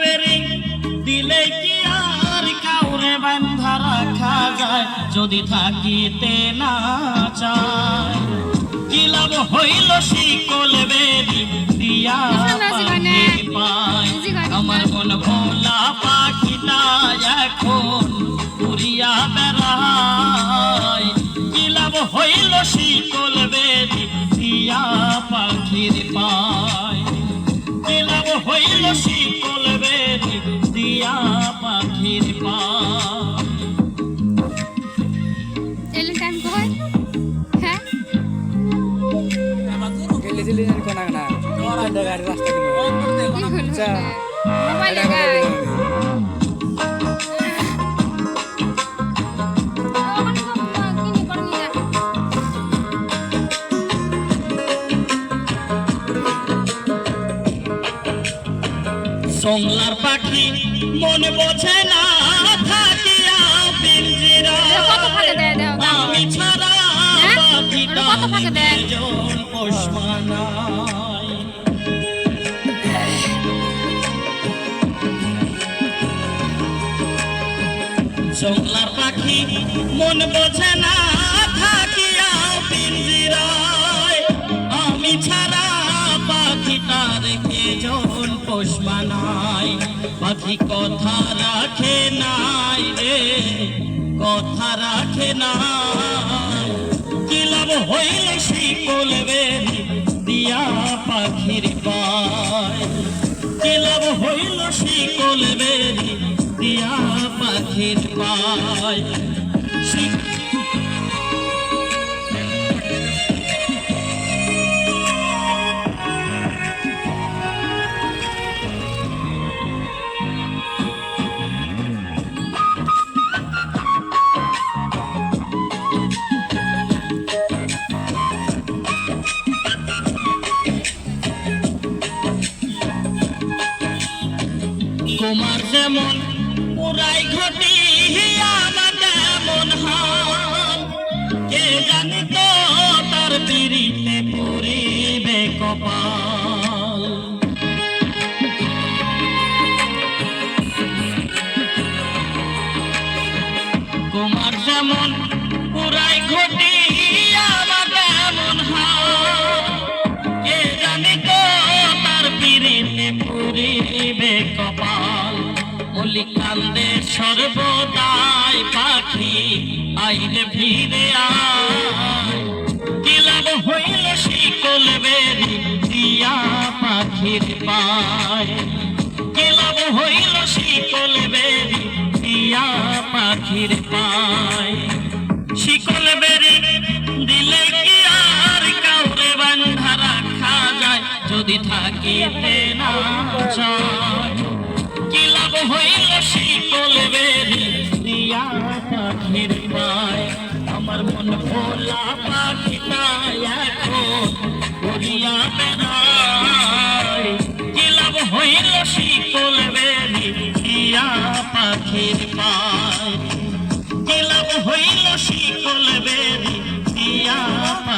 বেরি দিলে কি আর কাউরে বান্ধা রাখা যায়? যদি থাকিতে না চায়। কি লাভ হইল শিকল বেরি দিয়া পায়? আমার মন ভোলা পাখিটা এখন উড়িয়া বেড়ায়। কি লাভ হইল শিকল বেরি দিয়া পাখির পায়? আচ্ছা। বলি। পাখি মন বোঝে না থাকিয়া পিঞ্জিরা। আমি ছাড়া? পাখিটা নির্জন পোষমানায়। জংলার পাখি মন বোঝে না থাকিয়া পিঞ্জিরায়। আমি ছাড়া পাখিটার কে জন পোষ মানায়, পাখি কথা রাখে নাই রে, কথা রাখে নাই। কি লাভ হইল বেরি দিয়া পাখির পায়? কি লাভ হইল বেরি দিয়া পাখির পায়। কুমার যেমন পুরাই ঘটি পুরিবে কপাল। মল্লিক কান্দে সর্বদাই পাখি আয়। কি লাভ হইল শিকল বেরি দিয়া পাখির পায়? কি হইল শিকল বেরি দিয়া পাখির পায়? শিকল যদি থাকিতে না কি লাভ হইল শিকল বেরি আমার মন ভোলা বেড়ায়। কি লাভ হইল দিয়া পাখির পায়? কি লাভ হইল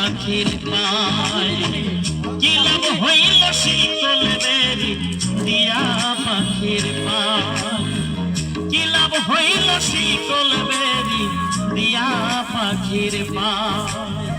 পাখির পায়। কি লাভ হইল শীতল বেরি দিয়া পাখির পায়? কি লাভ হইল শীতল বেরি দিয়া পাখির পায়?